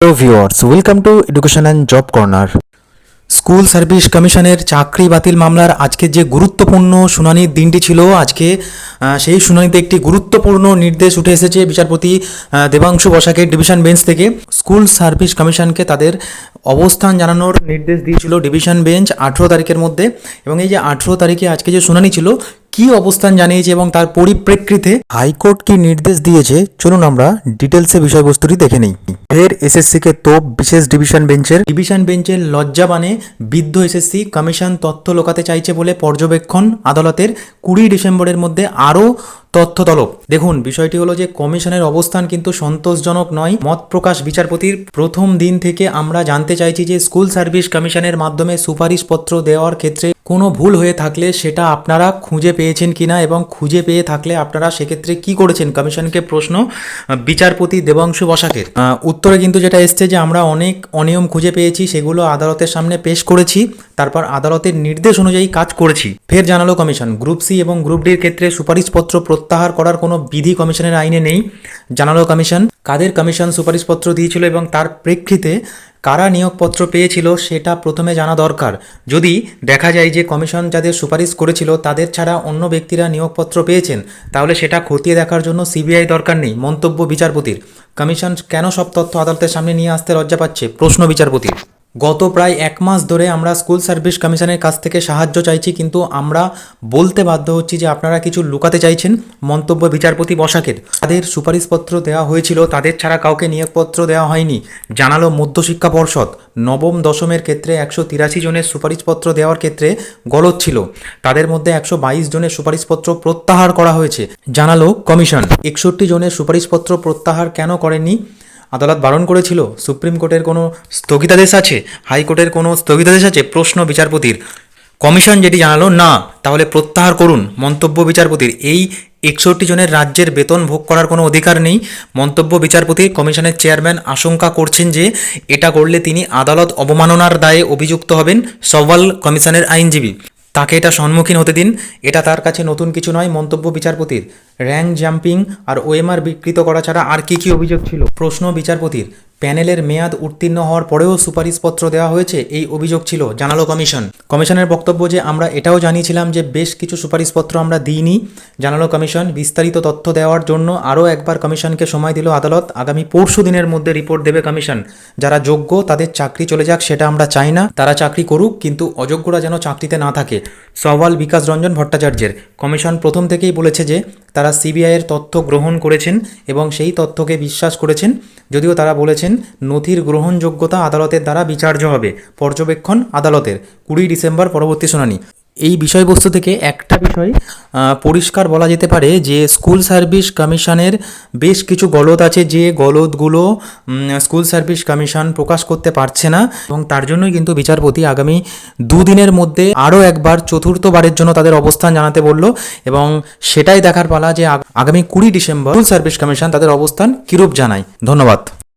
Hello viewers welcome to education and job corner school service কমিশনের চাকরি বাতিল মামলার আজকে যে গুরুত্বপূর্ণ শুনানির দিনটি ছিল, আজকে সেই শুনানিতে একটি গুরুত্বপূর্ণ নির্দেশ উঠে এসেছে বিচারপতি দেবাংশু বসাকের ডিভিশন বেঞ্চ থেকে। স্কুল সার্ভিস কমিশনকে তাদের অবস্থান জানানোর নির্দেশ দিয়েছিল ডিভিশন বেঞ্চ আঠেরো তারিখের মধ্যে। এবং এই যে আঠেরো তারিখে আজকে যে শুনানি ছিল কি অবস্থান জানিয়েছে এবং তার পরিপ্রেক্ষিতে হাইকোর্ট কি নির্দেশ দিয়েছে? চলুন আমরা ডিটেলসে বিষয়বস্তুটি দেখে নিই। ফের এসএসসি কে তোপ বিশেষ ডিভিশন বেঞ্চের ডিভিশন বেঞ্চের লজ্জাবানে বিদ্ধ এসএসসি কমিশন তথ্য লোকাতে চাইছে বলে পর্যবেক্ষণ আদালতের কুড়ি ডিসেম্বরের মধ্যে আরও তথ্য তলব দেখুন, বিষয়টি হলো যে কমিশনের অবস্থান কিন্তু সন্তোষজনক নয়। মত প্রকাশ বিচারপতির প্রথম দিন থেকে আমরা জানতে চাইছি যে স্কুল সার্ভিস কমিশনের মাধ্যমে সুপারিশপত্র দেওয়ার ক্ষেত্রে কোনো ভুল হয়ে থাকলে সেটা আপনারা খুঁজে পেয়েছেন কিনা এবং খুঁজে পেয়ে থাকলে আপনারা সেক্ষেত্রে কি করেছেন? কমিশনকে প্রশ্ন, বিচারপতি দেবাংশু বসাকের। উত্তরে কিন্তু যেটা এসছে যে আমরা অনেক অনিয়ম খুঁজে পেয়েছি, সেগুলো আদালতের সামনে পেশ করেছি, তারপর আদালতের নির্দেশ অনুযায়ী কাজ করেছি। ফের জানালো কমিশন, গ্রুপ সি এবং গ্রুপ ডির ক্ষেত্রে সুপারিশপত্র প্রত্যাহার করার কোনো বিধি কমিশনের আইনে নেই। জানালো কমিশন। কাদের কমিশন সুপারিশপত্র দিয়েছিল এবং তার প্রেক্ষিতে কারা নিয়োগপত্র পেয়েছিল সেটা প্রথমে জানা দরকার। যদি দেখা যায় যে কমিশন যাদের সুপারিশ করেছিল তাদের ছাড়া অন্য ব্যক্তিরা নিয়োগপত্র পেয়েছেন, তাহলে সেটা খতিয়ে দেখার জন্য সিবিআই দরকার নেই, মন্তব্য বিচারপতির। কমিশন কেন সব তথ্য আদালতের সামনে নিয়ে আসতে লজ্জা পাচ্ছে? প্রশ্ন বিচারপতির। গত প্রায় এক মাস ধরে আমরা স্কুল সার্ভিস কমিশনের কাছ থেকে সাহায্য চাইছি, কিন্তু আমরা বলতে বাধ্য হচ্ছি যে আপনারা কিছু লুকাতে চাইছেন মন্তব্য বিচারপতি বসাকের। তাদের সুপারিশপত্র দেওয়া হয়েছিল, তাদের ছাড়া কাউকে নিয়োগপত্র দেওয়া হয়নি। জানালো মধ্যশিক্ষা পর্ষদ। নবম দশমের ক্ষেত্রে একশো তিরাশি জনের সুপারিশপত্র দেওয়ার ক্ষেত্রে গলত ছিল। তাদের মধ্যে একশো বাইশ জনের সুপারিশপত্র প্রত্যাহার করা হয়েছে। জানালো কমিশন। একষট্টি জনের সুপারিশপত্র প্রত্যাহার কেন করেননি? আদালত বারণ করেছিল। সুপ্রিম কোর্টের কোনো স্থগিতাদেশ আছে? হাইকোর্টের কোনো স্থগিতাদেশ আছে? প্রশ্ন বিচারপতির। কমিশন যেটি জানালো, না, তাহলে প্রত্যাহার করুন। মন্তব্য বিচারপতির। এই একষট্টি জনের রাজ্যের বেতন ভোগ করার কোনো অধিকার নেই। মন্তব্য বিচারপতি, কমিশনের চেয়ারম্যান আশঙ্কা করছেন যে, এটা করলে তিনি আদালত অবমাননার দায়ে অভিযুক্ত হবেন সওয়াল কমিশনের আইনজীবী। তাকে এটা সম্মুখীন হতে দিন। এটা তার কাছে নতুন কিছু নয়, মন্তব্য বিচারপতির। র্যাঙ্ক জাম্পিং আর ওএমআর বিকৃত করা ছাড়া আর কি কি অভিযোগ ছিল? প্রশ্ন বিচারপতির। প্যানেলের মেয়াদ উত্তীর্ণ হওয়ার পরেও সুপারিশপত্র দেওয়া হয়েছে, এই অভিযোগ ছিল, জানালো কমিশন। কমিশনের বক্তব্য যে আমরা এটাও জানিয়েছিলাম যে বেশ কিছু সুপারিশপত্র আমরা দিইনি, জানালো কমিশন। বিস্তারিত তথ্য দেওয়ার জন্য আরও একবার কমিশনকে সময় দিল আদালত। আগামী পরশু দিনের মধ্যে রিপোর্ট দেবে কমিশন। যারা যোগ্য তাদের চাকরি চলে যাক, সেটা আমরা চাই না। তারা চাকরি করুক, কিন্তু অযোগ্যরা যেন চাকরিতে না থাকে। সওয়াল বিকাশ রঞ্জন ভট্টাচার্যের। কমিশন প্রথম থেকেই বলেছে যে তারা সিবিআইয়ের তথ্য গ্রহণ করেছেন এবং সেই তথ্যকে বিশ্বাস করেছেন। যদিও তারা বলেছেন, নথির গ্রহণযোগ্যতা আদালতের দ্বারা বিচার্য হবে। পর্যবেক্ষণ আদালতের। কুড়ি ডিসেম্বর পরবর্তী শুনানি। এই বিষয়বস্তু থেকে একটা বিষয় পরিষ্কার বলা যেতে পারে যে স্কুল সার্ভিস কমিশনের বেশ কিছু গলদ আছে যে গলদগুলো স্কুল সার্ভিস কমিশন প্রকাশ করতে পারছে না এবং তার জন্যই কিন্তু বিচারপতি আগামী দুদিনের মধ্যে আরও একবার চতুর্থবারের জন্য তাদের অবস্থান জানাতে বলল এবং সেটাই দেখার পালা যে আগামী কুড়ি ডিসেম্বর স্কুল সার্ভিস কমিশন তাদের অবস্থান কিরূপ জানায়। ধন্যবাদ।